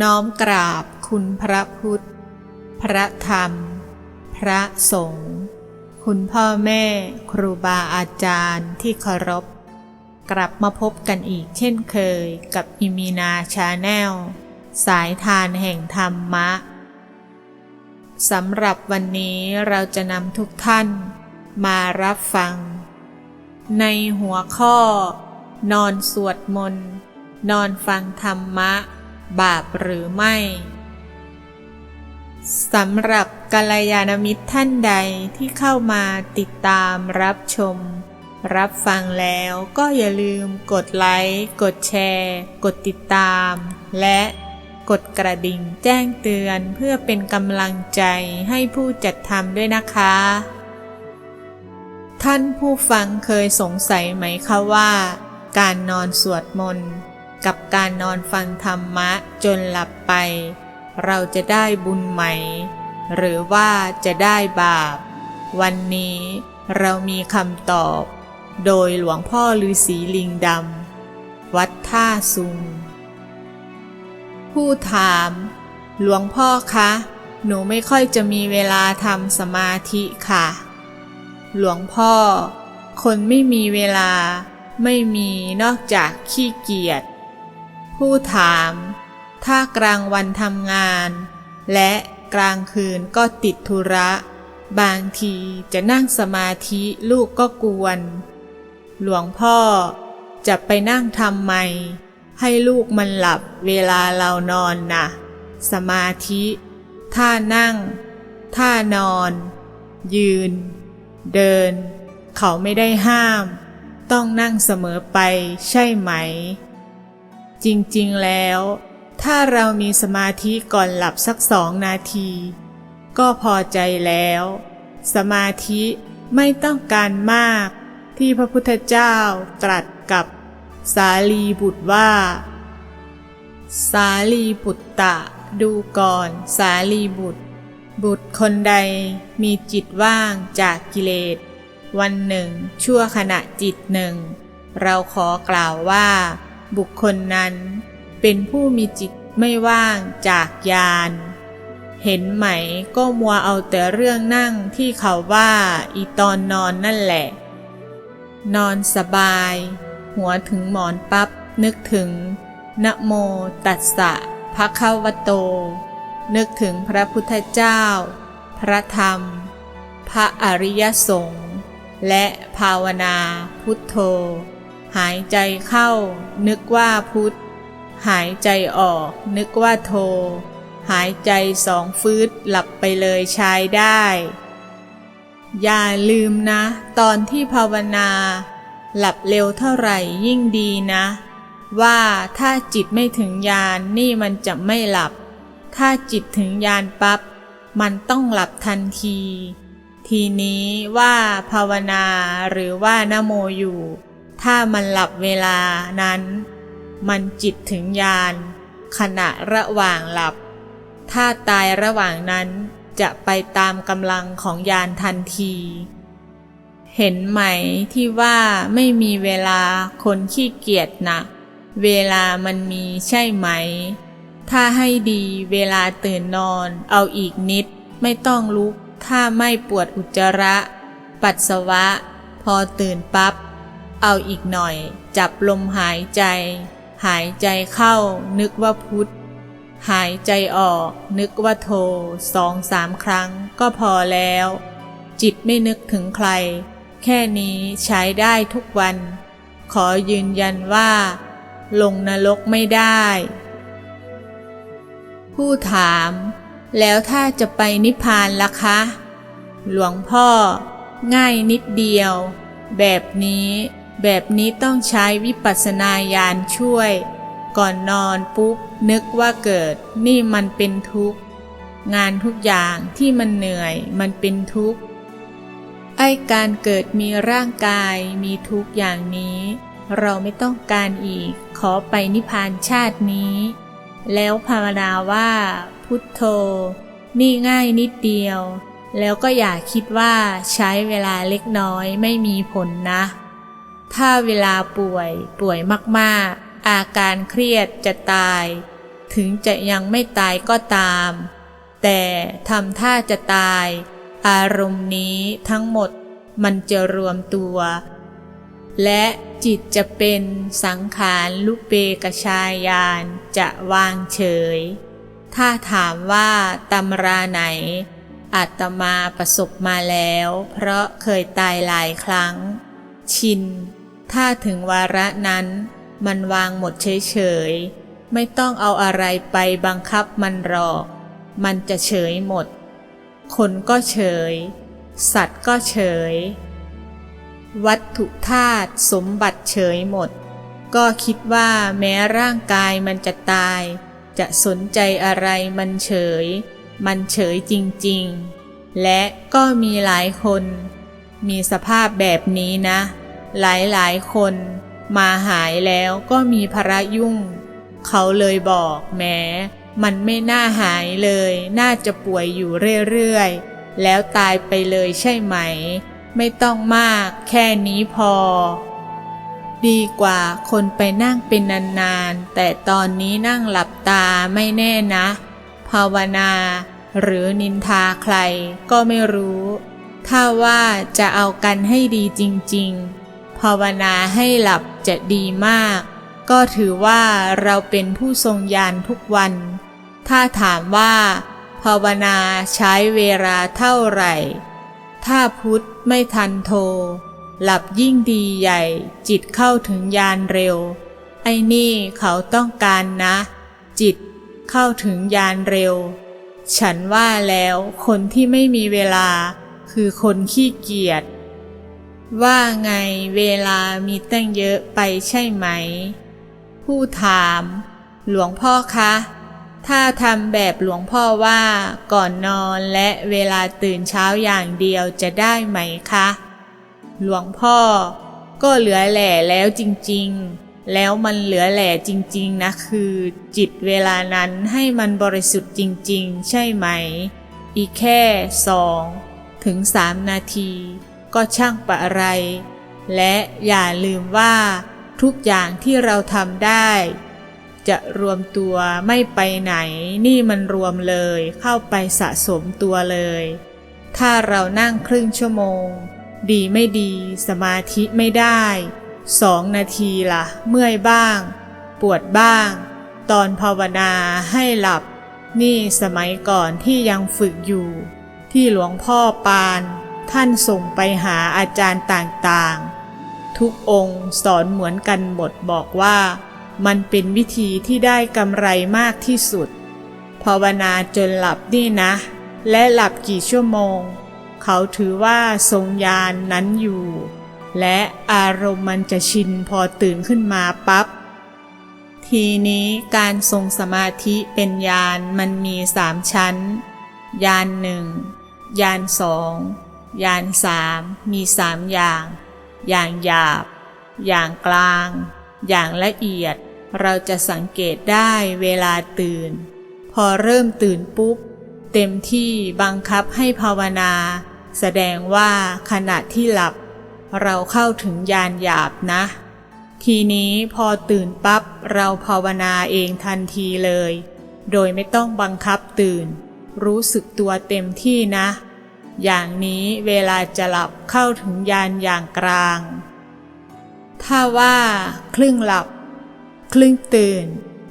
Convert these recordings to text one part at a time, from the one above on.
น้อมกราบคุณพระพุทธ พระธรรม พระสงฆ์ คุณพ่อแม่ครูบาอาจารย์ที่เคารพ กลับมาพบกันอีกเช่นเคยกับอิมีนาชาแนล สายทานแห่งธรรมะ สำหรับวันนี้เราจะนำทุกท่านมารับฟัง ในหัวข้อ นอนสวดมนต์ นอนฟังธรรมะ บาปหรือไม่สำหรับกัลยาณมิตรท่านใดที่เข้ามาติดตามรับชม รับฟังแล้วก็อย่าลืมกดไลค์ กดแชร์ กดติดตาม และกดกระดิ่งแจ้งเตือนเพื่อเป็นกำลังใจให้ผู้จัดทำด้วยนะคะ ท่านผู้ฟังเคยสงสัยไหมคะว่า การนอนสวดมนต์ กับการนอนฟังธรรมะจนหลับไป เราจะได้บุญไหม หรือว่าจะได้บาป วันนี้เรามีคำตอบ โดยหลวงพ่อฤาษีลิงดำวัดท่าซุง ผู้ถาม หลวงพ่อคะ หนูไม่ค่อยจะมีเวลาทำสมาธิค่ะ หลวงพ่อ คนไม่มีเวลาไม่มีนอกจากขี้เกียจ ผู้ถาม ถ้ากลางวันทำงาน และกลางคืนก็ติดธุระ บางทีจะนั่งสมาธิลูกก็กวน หลวงพ่อจะไปนั่งทำไม ให้ลูกมันหลับเวลาเรานอนนะสมาธิ ท่านั่ง ท่านอน ยืน เดิน เขาไม่ได้ห้าม ต้องนั่งเสมอไปใช่ไหม จริงๆแล้ว ถ้าเรามีสมาธิก่อนหลับสักสองนาที ก็พอใจแล้ว สมาธิไม่ต้องการมาก ที่พระพุทธเจ้าตรัสกับ สาลีบุตรว่า สาลีบุตตะ ดูก่อนสาลีบุตร บุตรคนใดมีจิตว่างจากกิเลส วันหนึ่งชั่วขณะจิตหนึ่ง เราขอกล่าวว่า บุคคลนั้น เป็นผู้มีจิตไม่ว่างจากญาณเห็นไหมก็มัวเอาแต่เรื่องนั่งที่เขาว่าอีตอนนอนนั่นแหละ นอนสบาย หัวถึงหมอนปับ๊บนึกถึงนะโมตัสสะภะคะวะโต นึกถึงพระพุทธเจ้า พระธรรม พระอริยสงฆ์และภาวนาพุทโธ หายใจเข้า นึกว่าพุทธ หายใจออก นึกว่าโท หายใจสองฟืดหลับไปเลยใช้ได้ อย่าลืมนะ ตอนที่ภาวนา หลับเร็วเท่าไหร่ยิ่งดีนะ ว่าถ้าจิตไม่ถึงญาณนนี่มันจะไม่หลับ ถ้าจิตถึงญาณปับ๊บมันต้องหลับทันที ทีนี้ว่าภาวนาหรือว่านโมอยู่ ถ้ามันหลับเวลานั้น มันจิตถึงญาณขณะระหว่างหลับ ถ้าตายระหว่างนั้นจะไปตามกำลังของญาณทันที เห็นไหมที่ว่าไม่มีเวลาคนขี้เกียจนะเวลามันมีใช่ไหม ถ้าให้ดีเวลาตื่นนอนเอาอีกนิด ไม่ต้องลุก ถ้าไม่ปวดอุจจาระ ปัสสาวะ พอตื่นปับ๊บ เอาอีกหน่อย จับลมหายใจ หายใจเข้า นึกว่าพุทธหายใจออก นึกว่าโทสองสามครั้งก็พอแล้ว จิตไม่นึกถึงใคร แค่นี้ใช้ได้ทุกวัน ขอยืนยันว่า ลงนรกไม่ได้ ผู้ถาม แล้วถ้าจะไปนิพพานล่ะคะ หลวงพ่อ ง่ายนิดเดียว แบบนี้ แบบนี้ต้องใช้วิปัสสนาญาณช่วย ก่อนนอนปุ๊บนึกว่าเกิด นี่มันเป็นทุกข์ งานทุกอย่างที่มันเหนื่อยมันเป็นทุกข์ ไอการเกิดมีร่างกายมีทุกอย่างนี้ เราไม่ต้องการอีก ขอไปนิพพานชาตินี้ แล้วภาวนาว่า พุทโธ นี่ง่ายนิดเดียว แล้วก็อย่าคิดว่าใช้เวลาเล็กน้อยไม่มีผลนะ ถ้าเวลาป่วยป่วยมาก ๆ อาการเครียดจะตาย ถึงจะยังไม่ตายก็ตาม แต่ทำท่าจะตาย อารมณ์นี้ทั้งหมดมันจะรวมตัว และจิตจะเป็นสังขารลุเปกชายานจะวางเฉย ถ้าถามว่าตำราไหนอาตมาประสบมาแล้ว เพราะเคยตายหลายครั้ง ชิน ถ้าถึงวาระนั้น มันวางหมดเฉยๆ ไม่ต้องเอาอะไรไปบังคับมันหรอก มันจะเฉยหมด คนก็เฉย สัตว์ก็เฉย วัตถุธาตุสมบัติเฉยหมด ก็คิดว่าแม้ร่างกายมันจะตาย จะสนใจอะไรมันเฉย มันเฉยจริงๆ และก็มีหลายคน มีสภาพแบบนี้นะ หลายๆคน มาหายแล้วก็มีภาระยุ่ง เขาเลยบอกแม้มันไม่น่าหายเลย น่าจะป่วยอยู่เรื่อยๆ แล้วตายไปเลยใช่ไหม ไม่ต้องมากแค่นี้พอ ดีกว่าคนไปนั่งเป็นนานๆ แต่ตอนนี้นั่งหลับตาไม่แน่นะ ภาวนา หรือนินทาใครก็ไม่รู้ ถ้าว่าจะเอากันให้ดีจริง ๆ ภาวนาให้หลับจะดีมาก ก็ถือว่าเราเป็นผู้ทรงญาณทุกวัน ถ้าถามว่า ภาวนาใช้เวลาเท่าไหร่ ถ้าพุทธไม่ทันโทรหลับยิ่งดีใหญ่ จิตเข้าถึงญาณเร็ว ไอ้นี่เขาต้องการนะ จิตเข้าถึงญาณเร็ว ฉันว่าแล้วคนที่ไม่มีเวลา คือคนขี้เกียจ ว่าไงเวลามีตั้งเยอะไปใช่ไหม ผู้ถาม หลวงพ่อคะ ถ้าทำแบบหลวงพ่อว่าก่อนนอนและเวลาตื่นเช้าอย่างเดียวจะได้ไหมคะ หลวงพ่อ ก็เหลือแหล่แล้วจริงๆ แล้วมันเหลือแหล่จริงๆ นะคือ จิตเวลานั้นให้มันบริสุทธิ์จริง ๆ ใช่ไหม อีกแค่สองถึงสามนาที ก็ช่างปะอะไร และอย่าลืมว่าทุกอย่างที่เราทำได้ จะรวมตัวไม่ไปไหน นี่มันรวมเลยเข้าไปสะสมตัวเลย ถ้าเรานั่งครึ่งชั่วโมง ดีไม่ดีสมาธิไม่ได้สองนาทีละ่ะ เมื่อยบ้าง ปวดบ้าง ตอนภาวนาให้หลับ นี่สมัยก่อนที่ยังฝึกอยู่ ที่หลวงพ่อปาน ท่านส่งไปหาอาจารย์ต่างๆ ทุกองค์สอนเหมือนกันหมดบอกว่า มันเป็นวิธีที่ได้กำไรมากที่สุด ภาวนาจนหลับนี่นะ และหลับกี่ชั่วโมง เขาถือว่าทรงญานนั้นอยู่ และอารมณ์มันจะชินพอตื่นขึ้นมาปับ๊บทีนี้การทรงสมาธิเป็นญาณมันมีสามชั้นญาณหนึ่งญาณสอง ญาณสามมีสามอย่าง อย่างหยาบ อย่างกลาง อย่างละเอียด เราจะสังเกตได้เวลาตื่น พอเริ่มตื่นปุ๊บ เต็มที่บังคับให้ภาวนา แสดงว่าขณะที่หลับ เราเข้าถึงญาณหยาบนะ ทีนี้พอตื่นปั๊บเราภาวนาเองทันทีเลย โดยไม่ต้องบังคับตื่น รู้สึกตัวเต็มที่นะ อย่างนี้เวลาจะหลับเข้าถึงญาณอย่างกลาง ถ้าว่าครึ่งหลับ ครึ่งตื่น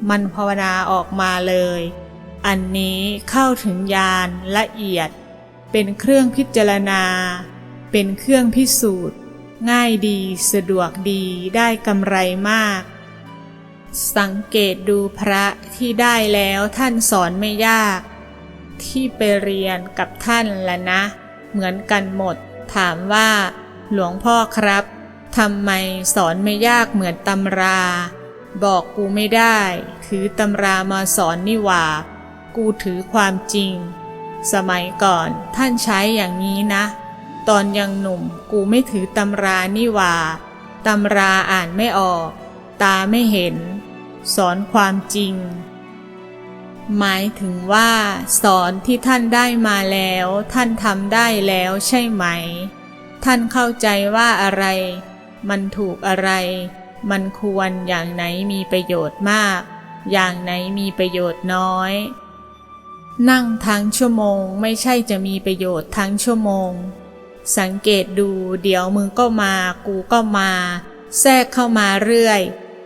มันภาวนาออกมาเลย อันนี้เข้าถึงญาณละเอียด เป็นเครื่องพิจารณา เป็นเครื่องพิสูจน์ ง่ายดีสะดวกดีได้กำไรมาก สังเกตดูพระที่ได้แล้วท่านสอนไม่ยาก ที่ไปเรียนกับท่านละนะ เหมือนกันหมด ถามว่า หลวงพ่อครับทำไมสอนไม่ยากเหมือนตำรา บอกกูไม่ได้ ถือตำรามาสอนนี่หว่า กูถือความจริง สมัยก่อนท่านใช้อย่างนี้นะ ตอนยังหนุ่มกูไม่ถือตำรานี่หว่าตำราอ่านไม่ออก ตาไม่เห็น สอนความจริง หมายถึงว่า สอนที่ท่านได้มาแล้ว ท่านทำได้แล้วใช่ไหม ท่านเข้าใจว่าอะไร มันถูกอะไร มันควรอย่างไหนมีประโยชน์มาก อย่างไหนมีประโยชน์น้อย นั่งทั้งชั่วโมงไม่ใช่จะมีประโยชน์ทั้งชั่วโมง สังเกตดูเดี๋ยวมึงก็มา กูก็มา แทรกเข้ามาเรื่อย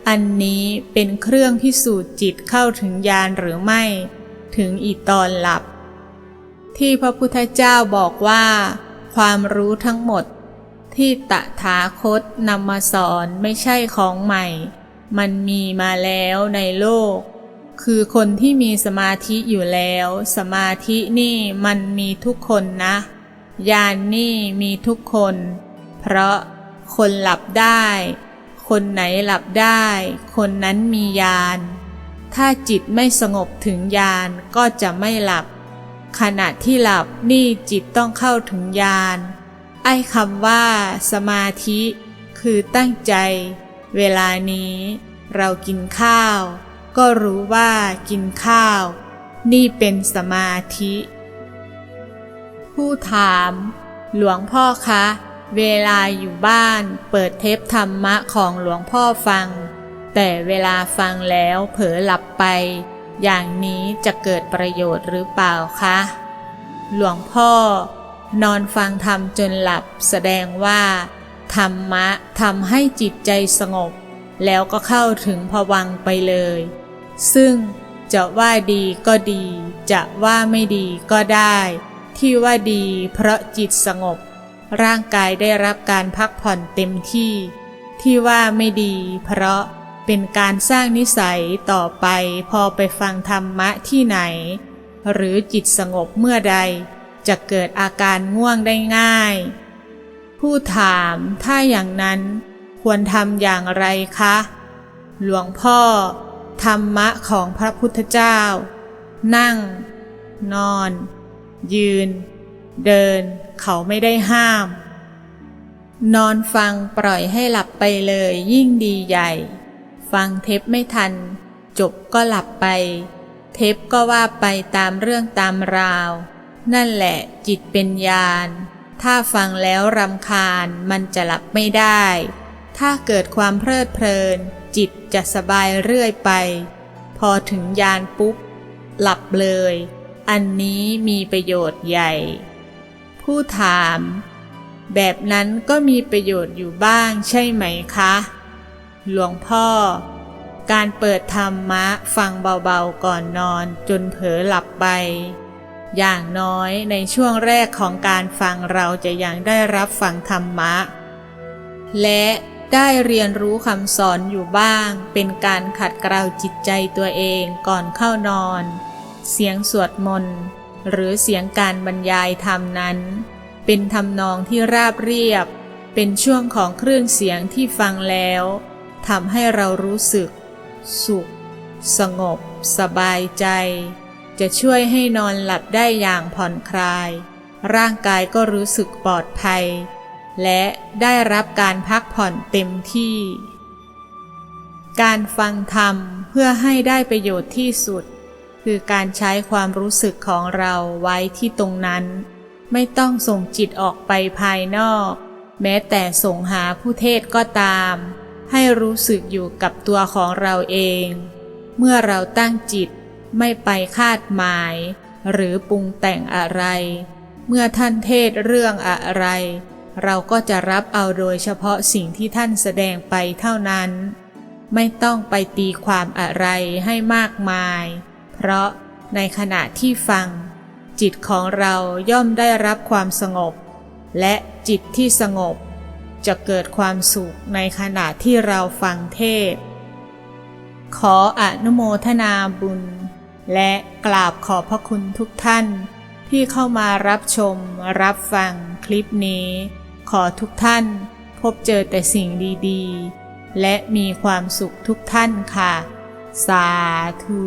อันนี้เป็นเครื่องพิสูจน์จิตเข้าถึงญาณหรือไม่ ถึงอีตอนหลับ ที่พระพุทธเจ้าบอกว่า ความรู้ทั้งหมด ที่ตถาคตนำมาสอนไม่ใช่ของใหม่ มันมีมาแล้วในโลก คือคนที่มีสมาธิอยู่แล้ว สมาธินี่มันมีทุกคนนะญาณนนี่มีทุกคน เพราะคนหลับได้ คนไหนหลับได้ คนนั้นมีญาณ ถ้าจิตไม่สงบถึงญาณก็จะไม่หลับ ขณะที่หลับนี่จิตต้องเข้าถึงญาณ ไอ้คำว่า สมาธิ คือตั้งใจ เวลานี้ เรากินข้าว ก็รู้ว่ากินข้าว นี่เป็นสมาธิ ผู้ถาม หลวงพ่อคะ เวลาอยู่บ้านเปิดเทปธรรมะของหลวงพ่อฟัง แต่เวลาฟังแล้วเผลอหลับไป อย่างนี้จะเกิดประโยชน์หรือเปล่าคะ หลวงพ่อ นอนฟังธรรมจนหลับแสดงว่า ธรรมะทำให้จิตใจสงบ แล้วก็เข้าถึงภวังไปเลย ซึ่งจะว่าดีก็ดี จะว่าไม่ดีก็ได้ ที่ว่าดีเพราะจิตสงบ ร่างกายได้รับการพักผ่อนเต็มที่ ที่ว่าไม่ดี เพราะเป็นการสร้างนิสัยต่อไปพอไปฟังธรรมะที่ไหน หรือจิตสงบเมื่อใด จะเกิดอาการง่วงได้ง่าย ผู้ถามถ้าอย่างนั้นควรทำอย่างไรคะ หลวงพ่อ ธรรมะของพระพุทธเจ้า นั่ง นอน ยืน เดินเขาไม่ได้ห้าม นอนฟังปล่อยให้หลับไปเลยยิ่งดีใหญ่ ฟังเทปไม่ทัน จบก็หลับไป เทปก็ว่าไปตามเรื่องตามราว นั่นแหละจิตเป็นญาณถ้าฟังแล้วรำคาญมันจะหลับไม่ได้ ถ้าเกิดความเพลิดเพลิน จิตจะสบายเรื่อยไป พอถึงญาณปุ๊บ หลับเลย อันนี้มีประโยชน์ใหญ่ ผู้ถาม แบบนั้นก็มีประโยชน์อยู่บ้างใช่ไหมคะ หลวงพ่อ การเปิดธรรมะฟังเบาๆก่อนนอนจนเผลอหลับไป อย่างน้อยในช่วงแรกของการฟังเราจะยังได้รับฟังธรรมะ และได้เรียนรู้คำสอนอยู่บ้าง เป็นการขัดเกลาจิตใจตัวเองก่อนเข้านอน เสียงสวดมนต์ หรือเสียงการบรรยายธรรมนั้น เป็นทำนองที่ราบเรียบ เป็นช่วงของเครื่องเสียงที่ฟังแล้วทำให้เรารู้สึก สุข สงบ สบายใจ จะช่วยให้นอนหลับได้อย่างผ่อนคลาย ร่างกายก็รู้สึกปลอดภัย และได้รับการพักผ่อนเต็มที่ การฟังธรรมเพื่อให้ได้ประโยชน์ที่สุด คือการใช้ความรู้สึกของเราไว้ที่ตรงนั้น ไม่ต้องส่งจิตออกไปภายนอก แม้แต่ส่งหาผู้เทศก็ตาม ให้รู้สึกอยู่กับตัวของเราเอง เมื่อเราตั้งจิตไม่ไปคาดหมาย หรือปรุงแต่งอะไร เมื่อท่านเทศเรื่องอะไร เราก็จะรับเอาโดยเฉพาะสิ่งที่ท่านแสดงไปเท่านั้น ไม่ต้องไปตีความอะไรให้มากมาย เพราะในขณะที่ฟัง จิตของเราย่อมได้รับความสงบ และจิตที่สงบ จะเกิดความสุขในขณะที่เราฟังเทศ ขออนุโมทนาบุญ และกราบขอบพระคุณทุกท่านที่เข้ามารับชมรับฟังคลิปนี้ ขอทุกท่านพบเจอแต่สิ่งดีๆ และมีความสุขทุกท่านค่ะ สาธุ